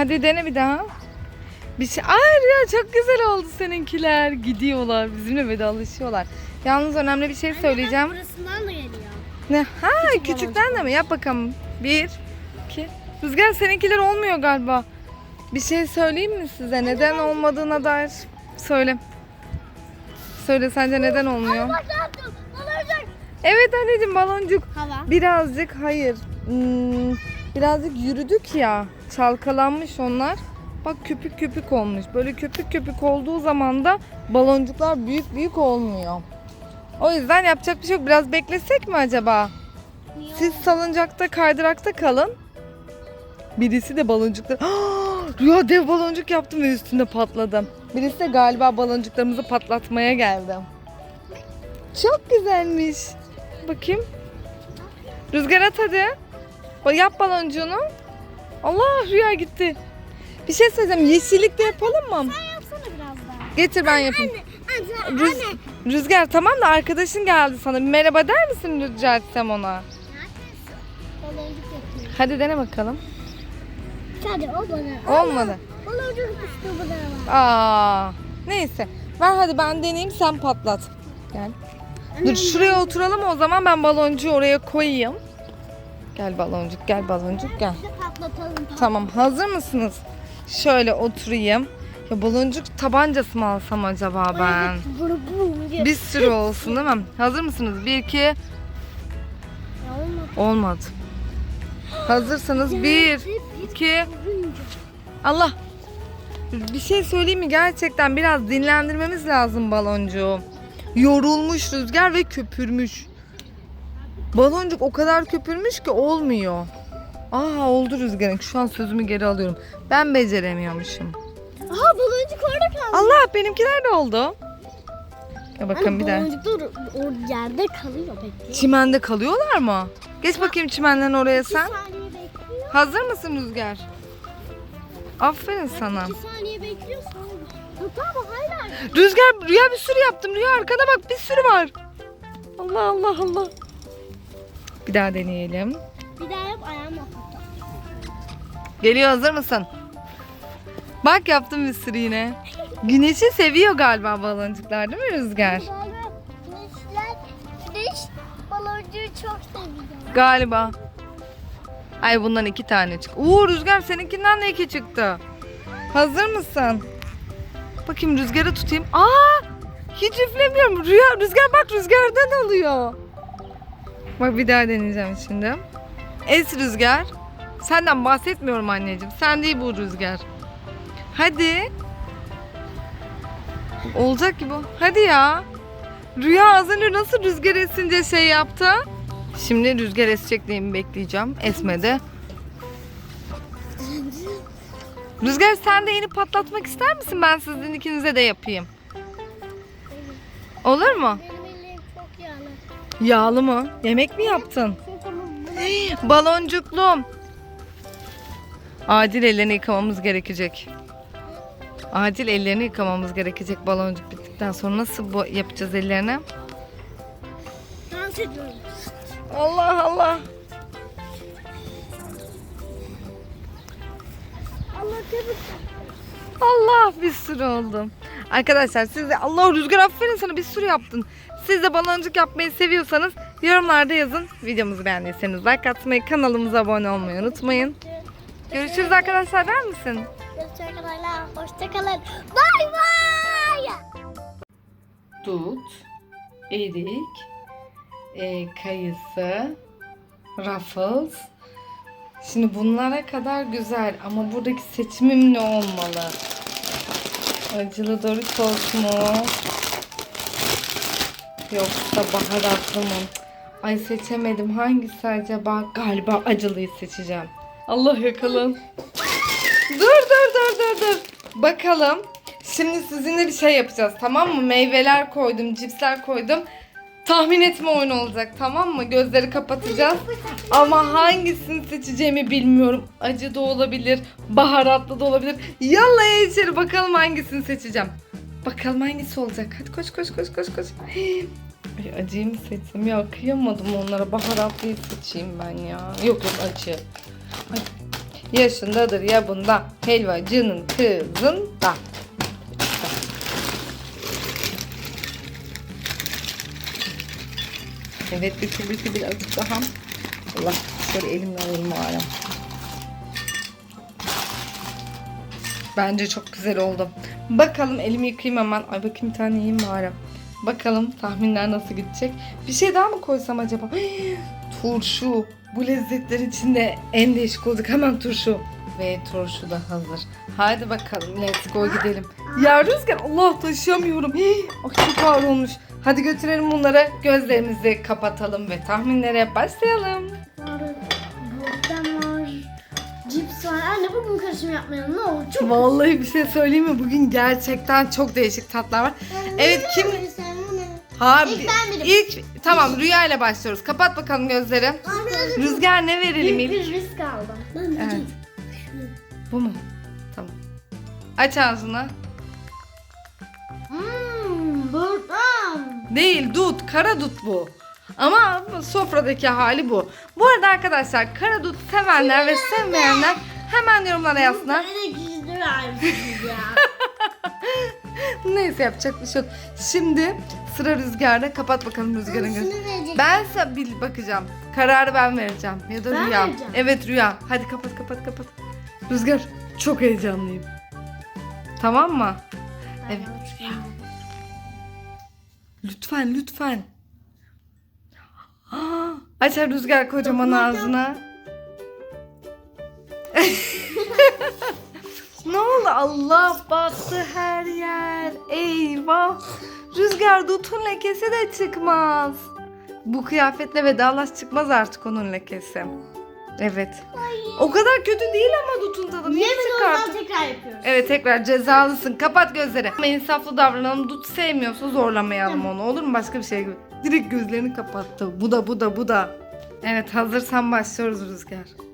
Hadi dene bir daha. Bir şey. Ay Rüya çok güzel oldu seninkiler. Gidiyorlar. Bizimle vedalaşıyorlar. Yalnız önemli bir şey söyleyeceğim. Burasından da geliyor. Ne? Ha küçükten de mi? Yap bakalım. Bir, iki. Rüzgar seninkiler olmuyor galiba. Bir şey söyleyeyim mi size? Neden olmadığına dair söyle. Söyle sence neden olmuyor? Bak ne yaptım? Olacak. Evet anneciğim baloncuk. Hava. Birazcık hayır. Hmm, birazcık yürüdük ya. Çalkalanmış onlar. Bak köpük köpük olmuş. Böyle köpük köpük olduğu zaman da baloncuklar büyük büyük olmuyor. O yüzden yapacak bir şey yok. Biraz beklesek mi acaba? Siz salıncakta kaydırakta kalın. Birisi de baloncuklar... Ah, Rüya dev baloncuk yaptım ve üstünde patladım. Birisi de galiba baloncuklarımızı patlatmaya geldi. Çok güzelmiş. Bakayım. Rüzgar at hadi. Yap baloncuğunu. Allah Rüya gitti. Bir şey söyleyeceğim. Yeşillikte yapalım mı? Sen yapsana biraz daha. Getir ben yapayım. Anne. Rüz- Rüzgar tamam da arkadaşın geldi sana. Bir merhaba der misin rica etsem ona? Baloncuk yapıyor. Hadi dene bakalım. Hadi o bana. Olmadı. Baloncuk düştü bana. var. Aa, neyse. Ver hadi ben deneyeyim sen patlat. Gel. Dur şuraya oturalım o zaman ben baloncuğu oraya koyayım. Gel baloncuk gel baloncuk gel. Patlatalım. Tamam hazır mısınız? Şöyle oturayım. Ya baloncuk tabancası mı alsam acaba ben? Bir sürü olsun değil mi? Hazır mısınız? Bir iki Olmadı. olmadı. Hazırsanız bir iki Allah. Bir şey söyleyeyim mi? Gerçekten biraz dinlendirmemiz lazım baloncuğu. Yorulmuş rüzgar ve köpürmüş. Baloncuk o kadar köpürmüş ki olmuyor. Aa oldu rüzgarın. Şu an sözümü geri alıyorum. Ben beceremiyormuşum. Aha baloncuk orada kaldı. Allah benimkiler de oldu. Ya bakın Anne, bir daha. Baloncuklar o yerde kalıyor peki. Çimende kalıyorlar mı? Geç bakayım çimenden oraya sen. Bir saniye bekliyor. Hazır mısın Rüzgar? Aferin sana. İki saniye bekliyor sonra. Tamam hala. Rüzgar rüya bir sürü yaptım. Rüya arkana bak bir sürü var. Allah Allah Allah. Bir daha deneyelim. Bir daha yap ayağımla patlat. Geliyor hazır mısın? Bak yaptım bir sürü yine. Güneşi seviyor galiba baloncuklar değil mi Rüzgar? Güneşler, güneş baloncuğu çok seviyor. Galiba. Ay bundan iki tane çık. Oo Rüzgar seninkinden de iki çıktı. Hazır mısın? Bakayım Rüzgar'ı tutayım. Aa! Hiç üflemiyorum. Rüya, Rüzgar bak Rüzgar'dan alıyor. Bak bir daha deneyeceğim şimdi. Es Rüzgar. Senden bahsetmiyorum anneciğim. Sen değil bu Rüzgar. Hadi. Olacak gibi. Hadi ya. Rüya az önce nasıl rüzgar esince şey yaptı? Şimdi rüzgar esecek diye mi bekleyeceğim? Esmedi. Rüzgar sen de yeni patlatmak ister misin? Ben sizin ikinize de yapayım. Olur mu? Benim elim çok yağlı. Yağlı mı? Yemek mi yaptın? Baloncuklum. Acil ellerini yıkamamız gerekecek. Acil ellerini yıkamamız gerekecek baloncuk bittikten sonra nasıl bu yapacağız ellerini? dans ediyorum. Allah Allah. Allah tebrik Allah bir sürü oldu. Arkadaşlar siz de Allah Rüzgar aferin sana bir sürü yaptın. Siz de baloncuk yapmayı seviyorsanız yorumlarda yazın. Videomuzu beğendiyseniz like atmayı, kanalımıza abone olmayı unutmayın. Görüşürüz arkadaşlar der misin? Hoşçakalın. Hoşçakalın. Bay bay. Dut, erik, e, kayısı, ruffles. Şimdi bunlara kadar güzel ama buradaki seçimim ne olmalı? Acılı Doritos mu? Yoksa baharatlı mı? Ay seçemedim. Hangisi acaba? Galiba acılıyı seçeceğim. Allah yakalın. Dur dur dur dur dur. Bakalım. Şimdi sizinle bir şey yapacağız tamam mı? Meyveler koydum, cipsler koydum. Tahmin etme oyunu olacak tamam mı? Gözleri kapatacağız. Ama hangisini seçeceğimi bilmiyorum. Acı da olabilir, baharatlı da olabilir. Yallah içeri bakalım hangisini seçeceğim. Bakalım hangisi olacak. Hadi koş koş koş koş koş. Ay, acıyı mı seçsem? Ya kıyamadım onlara. Baharatlıyı seçeyim ben ya. Yok yok acı. Ay, yaşındadır ya bunda. Helvacının kızında. Evet bitir bitir birazcık daha. Allah şöyle elimle alayım bari. Bence çok güzel oldu. Bakalım elimi yıkayayım hemen. Ay bakayım bir tane yiyeyim bari. Bakalım tahminler nasıl gidecek. Bir şey daha mı koysam acaba? turşu. Bu lezzetler içinde en değişik olacak. Hemen turşu. Ve turşu da hazır. Hadi bakalım let's go gidelim. Ya Rüzgar Allah taşıyamıyorum. Ay çok ağır olmuş. Hadi götürelim bunları. Gözlerimizi kapatalım ve tahminlere başlayalım. Burada var. Cips var. Anne bugün karışım yapmayalım ne olur. Çok Vallahi bir şey söyleyeyim mi? Bugün gerçekten çok değişik tatlar var. Evet kim? Ha, İlk ben benim. İlk tamam Rüya ile başlıyoruz. Kapat bakalım gözleri. Rüzgar ne verelim Büyük ilk? bir risk aldım. Ben Evet. Bu mu? Tamam. Aç ağzını. Hmm, buradan. Değil dut, kara dut bu. Ama sofradaki hali bu. Bu arada arkadaşlar kara dut sevenler ve sevmeyenler hemen yorumlara yazsınlar. Böyle vermişsiniz ya. Neyse yapacak bir şey yok. Şimdi sıra rüzgarda. Kapat bakalım rüzgarın gözünü. Ben bil bakacağım. Kararı ben vereceğim. Ya da Ben Rüya. vereceğim. Evet Rüya. Hadi kapat kapat kapat. Rüzgar çok heyecanlıyım. Tamam mı? Evet. Lütfen lütfen. Aa, Açar Rüzgar kocaman ağzına. Ne oldu? Allah battı her yer. Eyvah. Rüzgar dutun lekesi de çıkmaz. Bu kıyafetle vedalaş çıkmaz artık onun lekesi. Evet. O kadar kötü değil ama dutun tadı. Niye çıkarttın? tekrar yapıyoruz. Evet tekrar cezalısın. Kapat gözleri. Ama insaflı davranalım. Dut sevmiyorsa zorlamayalım onu. Olur mu? Başka bir şey gibi. Direkt gözlerini kapattı. Bu da bu da bu da. Evet hazırsan başlıyoruz Rüzgar.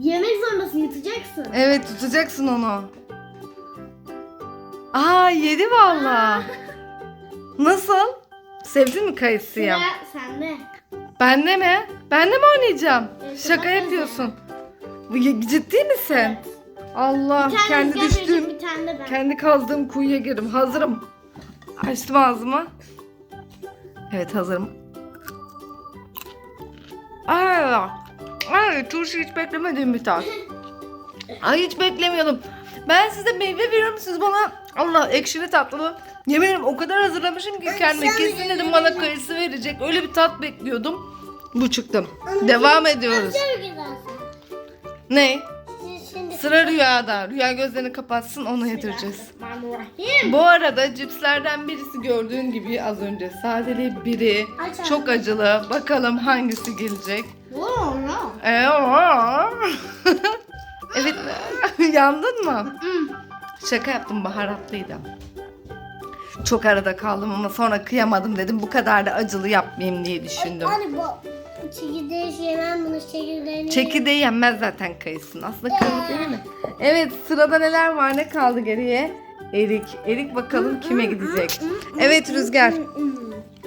Yemek zorundasın yutacaksın. Evet tutacaksın onu. Aa yedi valla. Nasıl? Sevdin mi kayısıyı? Sıra sende. Bende mi? Bende mi oynayacağım? Evet, Şaka bak yapıyorsun. Bu- Ciddi misin? Evet. Allah Bir tane kendi rüzgar verecek, düştüğüm bir tane de ben. Kendi kazdığım kuyuya girdim. Hazırım. Açtım ağzımı. Evet hazırım. Ay, ay turşu hiç beklemediğim bir tat. Ay hiç beklemiyordum. Ben size meyve veriyorum siz bana Allah ekşili tatlı. Yemin ederim o kadar hazırlamışım ki kendime kesin de dedim bana kayısı verecek. Öyle bir tat bekliyordum. Bu çıktım. Devam ediyoruz. Ne? Sıra rüyada. Rüya gözlerini kapatsın onu yedireceğiz. Bu arada cipslerden birisi gördüğün gibi az önce sadeli biri çok acılı. Bakalım hangisi gelecek. Ee, evet yandın mı? Şaka yaptım baharatlıydı. Çok arada kaldım ama sonra kıyamadım dedim bu kadar da acılı yapmayayım diye düşündüm. Hani bu çekirdeği yemem bunu çekirdeğini. Çekirdeği yenmez zaten kayısın. Aslında kırmızı değil mi? Evet sırada neler var ne kaldı geriye? Erik. Erik bakalım kime gidecek. Evet Rüzgar.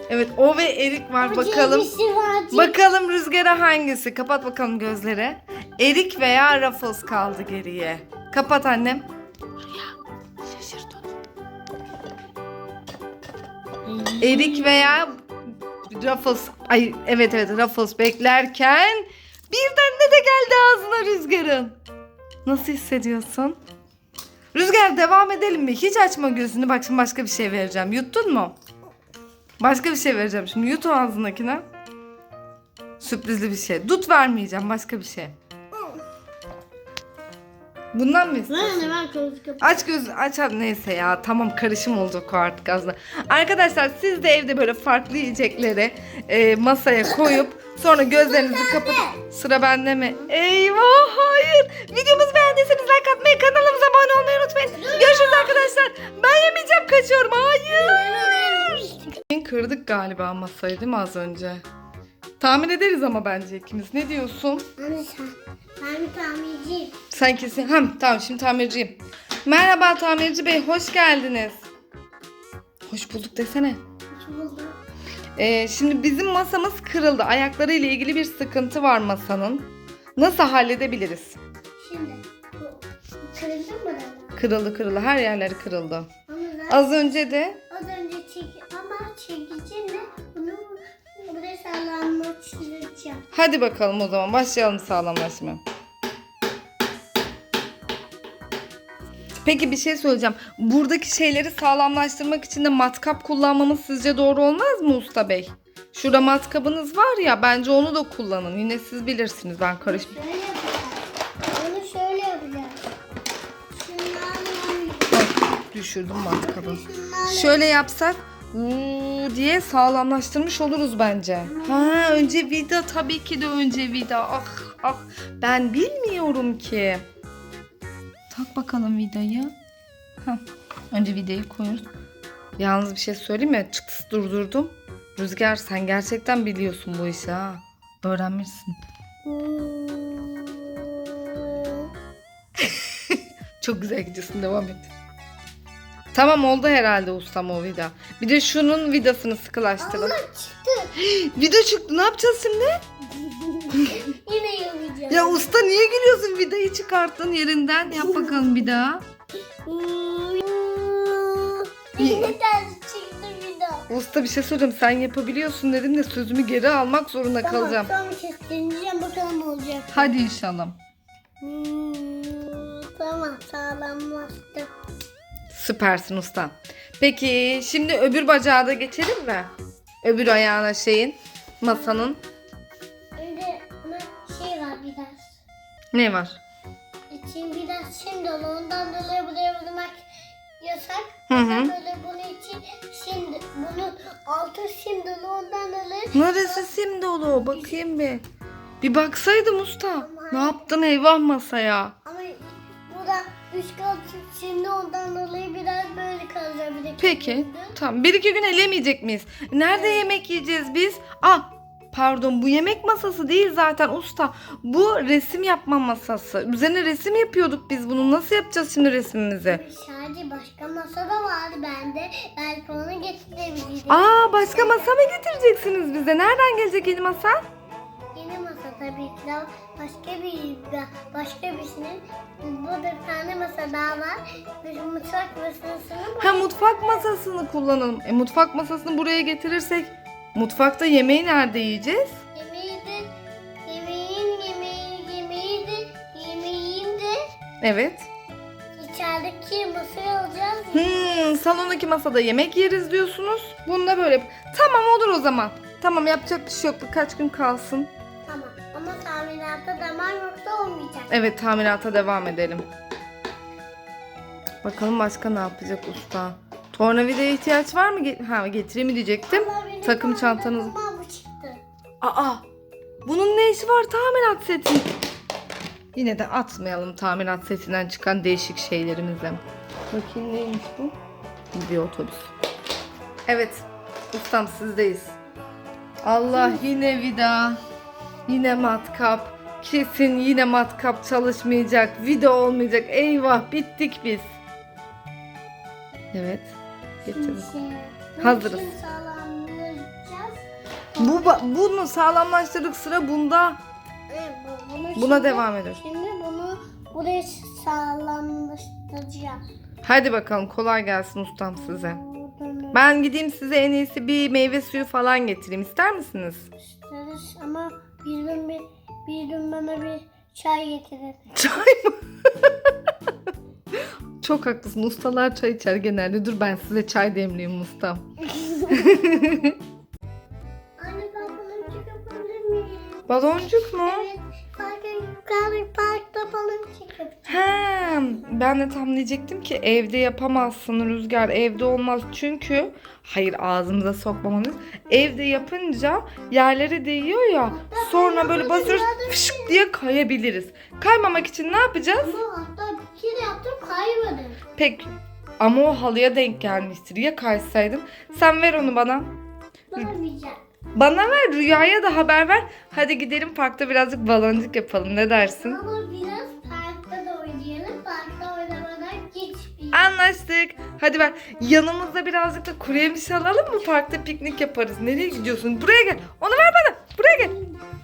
Evet o ve Erik var bakalım. Bakalım Rüzgar'a hangisi? Kapat bakalım gözleri. Erik veya Ruffles kaldı geriye. Kapat annem. Erik veya Ruffles. Ay evet evet Ruffles beklerken birden ne de geldi ağzına Rüzgar'ın. Nasıl hissediyorsun? Rüzgar devam edelim mi? Hiç açma gözünü. Bak şimdi başka bir şey vereceğim. Yuttun mu? Başka bir şey vereceğim şimdi. Yut o ağzındakine. Sürprizli bir şey. Dut vermeyeceğim. Başka bir şey. Bundan mı istiyorsun? Ben hemen kılıç kapı. Aç göz aç aç- neyse ya tamam karışım olacak o artık aslında. Arkadaşlar siz de evde böyle farklı yiyecekleri e, masaya koyup sonra gözlerinizi kapatıp sıra bende mi? Eyvah hayır. Videomuzu beğendiyseniz like atmayı kanalımıza abone olmayı unutmayın. Görüşürüz arkadaşlar. Ben yemeyeceğim kaçıyorum. Hayır. Kırdık galiba masayı değil mi az önce? Tahmin ederiz ama bence ikimiz. Ne diyorsun? Sen. Ben tamirciyim. Sen kesin. Hem tamam şimdi tamirciyim. Merhaba tamirci bey hoş geldiniz. Hoş bulduk desene. Hoş bulduk. Ee, şimdi bizim masamız kırıldı. Ayakları ile ilgili bir sıkıntı var masanın. Nasıl halledebiliriz? Şimdi bu kırıldı mı da? Kırıldı kırıldı. Her yerleri kırıldı. Da Az önce de az önce çek ama çekicimle bunu buraya sağlamlaştıracağım. hadi bakalım o zaman başlayalım sağlamlaşmaya. Peki bir şey söyleyeceğim. Buradaki şeyleri sağlamlaştırmak için de matkap kullanmamız sizce doğru olmaz mı usta bey? Şurada matkabınız var ya bence onu da kullanın. Yine siz bilirsiniz ben karışmıyorum. Şöyle yapacağız. Bunu şöyle yapacağız. Şunlarla Düşürdüm matkabı. Şöyle yapsak "Vuu" diye sağlamlaştırmış oluruz bence. Ha önce vida tabii ki de önce vida. Ah ah ben bilmiyorum ki. Bakalım vidayı. Hah, önce vidayı koyuyoruz. Yalnız bir şey söyleyeyim mi? Çıktısı durdurdum. Rüzgar sen gerçekten biliyorsun bu işi ha. Öğrenmişsin. Çok güzel gidiyorsun devam et. Tamam oldu herhalde ustam o vida. Bir de şunun vidasını sıkılaştırın. Allah çıktı. Vida çıktı ne yapacağız şimdi? Yine. Ya usta niye gülüyorsun vidayı çıkarttın yerinden? Yap bakalım bir daha. Ters çıktı. Usta bir şey söyleyeyim sen yapabiliyorsun dedim de sözümü geri almak zorunda kalacağım. Tamam son bir şey deneyeceğim bakalım olacak. Hadi inşallah. Hmm, tamam sağlamlaştı. Süpersin usta. Peki şimdi öbür bacağı da geçelim mi? Öbür ayağına şeyin masanın. Ne var? İçin biraz sim dolu ondan dolayı buraya vurmak yasak. Hı hı. Böyle bunun için şimdi bunun altı sim dolu ondan dolayı. Neresi sim dolu? Bakayım bir. Bir baksaydım usta. Ne yaptın eyvah masaya? Ama burada üç kat şimdi ondan dolayı biraz böyle kalacak bir. Peki. kendimde. Tamam. Bir iki gün elemeyecek miyiz? Nerede yemek yiyeceğiz biz? Ah pardon bu yemek masası değil zaten usta. Bu resim yapma masası. Üzerine resim yapıyorduk biz bunu. Nasıl yapacağız şimdi resmimizi? Sadece başka masa da vardı bende. Belki onu getirebilirim. Aa başka masa mı getireceksiniz bize? Nereden gelecek yeni masa? Yeni masa tabii ki başka bir başka birisinin burada bir tane masa daha var. Bir mutfak masasının Ha mutfak masasını kullanalım. E mutfak masasını buraya getirirsek mutfakta yemeği nerede yiyeceğiz? yemeği de yemeğin yemeği yemeği de yemeğin de Evet. içerideki masaya alacağız. Hmm, salondaki masada yemek yeriz diyorsunuz. Bunu da böyle. Tamam olur o zaman. Tamam yapacak bir şey yok. Birkaç gün kalsın. Tamam ama tahminata zaman yoksa olmayacak. Evet tamirata devam edelim. Bakalım başka ne yapacak usta? Tornavidaya ihtiyaç var mı? Ge- Ha getireyim mi diyecektim. Ama Takım çantanız. zaman bu çıktı. Aa! Bunun ne işi var tamirat seti? Yine de atmayalım tamirat setinden çıkan değişik şeylerimizi. Bakayım neymiş bu? Bir otobüs. Evet. Ustam sizdeyiz. Allah yine vida. Yine matkap. Kesin yine matkap çalışmayacak. Vida olmayacak. Eyvah bittik biz. Evet. Getirdim. Hazırız. Bu bunu sağlamlaştırdık sıra bunda. Evet, bu- bunu Buna şimdi- devam ediyoruz. Şimdi bunu buraya sağlamlaştıracağız. Hadi bakalım kolay gelsin ustam size. Buradan Ben gideyim size en iyisi bir meyve suyu falan getireyim. İster misiniz? üstleriz ama bir gün bir, bir gün bana bir çay getirin. Çay mı? Çok haklısın. Ustalar çay içer genelde. Dur ben size çay demleyeyim ustam. Baloncuk mu? Evet. Parka yukarı parkta baloncuk yapacağım. He, ben de tam diyecektim ki evde yapamazsın Rüzgar. Evde olmaz çünkü hayır ağzımıza sokmamanız. Evde yapınca yerlere değiyor ya. Sonra böyle basıyoruz fışık diye kayabiliriz. Kaymamak için ne yapacağız? Ama hatta bir kere yaptım kaymadım. Pek ama o halıya denk gelmiştir. Ya kaysaydım? Sen ver onu bana. Bulamayacağım. Bana ver Rüya'ya da haber ver. Hadi gidelim parkta birazcık baloncuk yapalım. Ne dersin? Ama biraz parkta da oynayalım. Parkta oynamadan hiçbir Anlaştık. Hadi ver. Yanımızda birazcık da kuru yemiş alalım mı? Parkta piknik yaparız. Nereye gidiyorsun? Buraya gel. Onu ver bana. Buraya gel.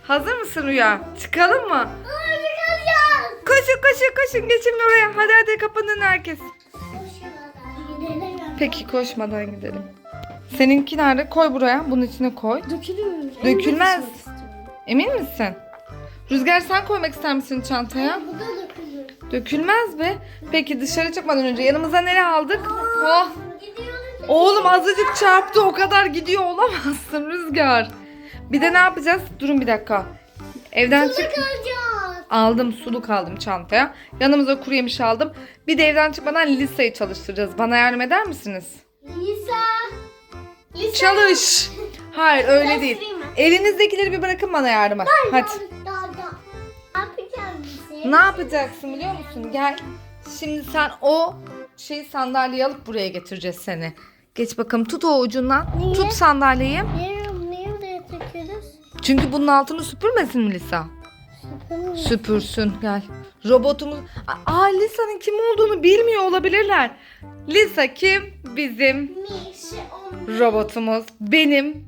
Hazır mısın Rüya? Çıkalım mı? Hadi kalacağız. Koşun koşun koşun geçin oraya. Hadi hadi kapının herkes. Gidelim. Peki koşmadan gidelim. Seninki nerede? Koy buraya. Bunun içine koy. Dökülür. Dökülmez. Emin misin? Rüzgar sen koymak ister misin çantaya? Bu da dökülür. Dökülmez be. Peki dışarı çıkmadan önce yanımıza ne aldık? Oh. Oğlum azıcık çarptı o kadar gidiyor olamazsın Rüzgar. Bir de ne yapacağız? Durun bir dakika. Evden çık. Aldım suluk aldım çantaya. Yanımıza kuru yemiş aldım. Bir de evden çıkmadan Lisa'yı çalıştıracağız. Bana yardım eder misiniz? Lisa. Lisa. Çalış. Hayır öyle değil. Mı? Elinizdekileri bir bırakın bana yardıma. Hadi. Ne yapacağız biz? Ne yapacaksın biliyor musun? Gel. Şimdi sen o şey sandalyeyi alıp buraya getireceğiz seni. Geç bakalım tut o ucundan. Niye? Tut sandalyeyi. Niye, niye buraya takıyoruz? Çünkü bunun altını süpürmesin mi Lisa? Süpürmüyor. Süpürsün gel. Robotumuz... Aa Lisa'nın kim olduğunu bilmiyor olabilirler. Lisa kim? Bizim Mişi. Robotumuz. Benim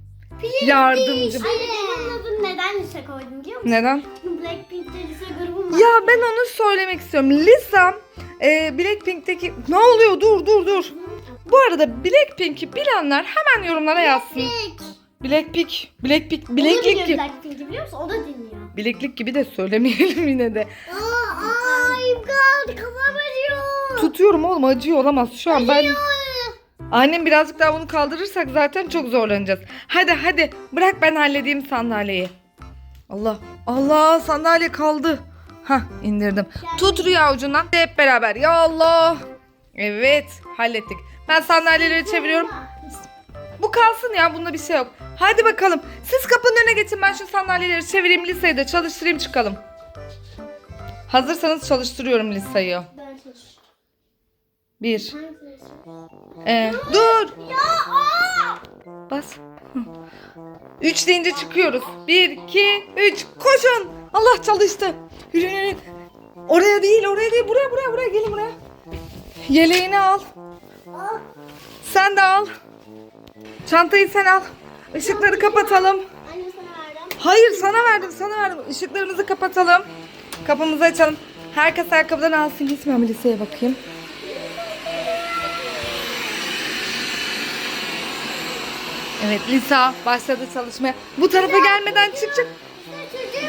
yardımcım. Anne benim adını neden Lisa koydum biliyor musun? Neden? Blackpink'te Lisa grubum var. Ya ben onu söylemek istiyorum. Lisa e, Blackpink'teki... Ne oluyor? Dur dur dur. Bu arada Blackpink'i bilenler hemen yorumlara yazsın. Blackpink. Blackpink, Blackpink, bileklik gibi. Blackpink'i biliyor musun? O da dinliyor. Bileklik gibi de söylemeyelim yine de. Aa, aa imkan kafam acıyor. Tutuyorum oğlum acıyor olamaz şu an ben. Annem birazcık daha bunu kaldırırsak zaten çok zorlanacağız. Hadi hadi bırak ben halledeyim sandalyeyi. Allah Allah sandalye kaldı. Hah indirdim. Tut rüya ucundan hep beraber. Ya Allah. Evet hallettik. Ben sandalyeleri çeviriyorum. Bu kalsın ya bunda bir şey yok. Hadi bakalım. Siz kapının önüne geçin ben şu sandalyeleri çevireyim liseyi de çalıştırayım çıkalım. Hazırsanız çalıştırıyorum liseyi. Ben çalışıyorum. Bir. Ee, dur. Bas. Üç deyince çıkıyoruz. Bir, iki, üç. Koşun. Allah çalıştı. Yürü yürü. Oraya değil, oraya değil. Buraya, buraya, buraya. Gelin buraya. Yeleğini al. Sen de al. Çantayı sen al. Işıkları kapatalım. Hayır sana verdim sana verdim. Işıklarımızı kapatalım. Kapımızı açalım. Herkes ayakkabılarını alsın. Gitmiyor liseye bakayım. Evet Lisa başladı çalışmaya. Bu tarafa gelmeden çıkacak.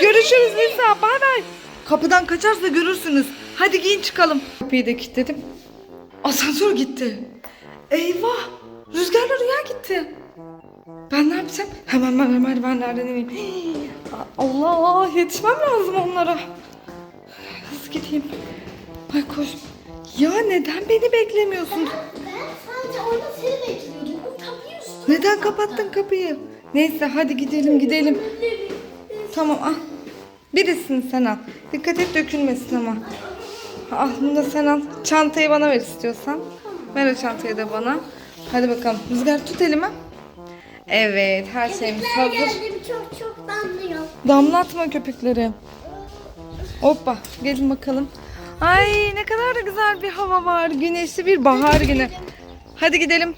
Görüşürüz Lisa. Bay bay. Kapıdan kaçarsa görürsünüz. Hadi giyin çıkalım. Kapıyı da kilitledim. Asansör gitti. Eyvah. Rüzgarla rüya gitti. Ben ne yapacağım? Hemen ben merdivenlerden ineyim. Hii, Allah yetişmem lazım onlara. Hızlı gideyim. Ay koş. Ya neden beni beklemiyorsun? Ben sadece orada seni bekliyordum. Neden kapattın kapıyı? Neyse hadi gidelim gidelim. Tamam al. Birisini sen al. Dikkat et dökülmesin ama. Al bunu da sen al. Çantayı bana ver istiyorsan. Ver o çantayı da bana. Hadi bakalım. Rüzgar tut elimi. Evet her şeyimiz hazır. Geldim çok çok damlıyor. Damlatma köpükleri. Hoppa gelin bakalım. Ay ne kadar da güzel bir hava var. Güneşli bir bahar günü. Hadi gidelim.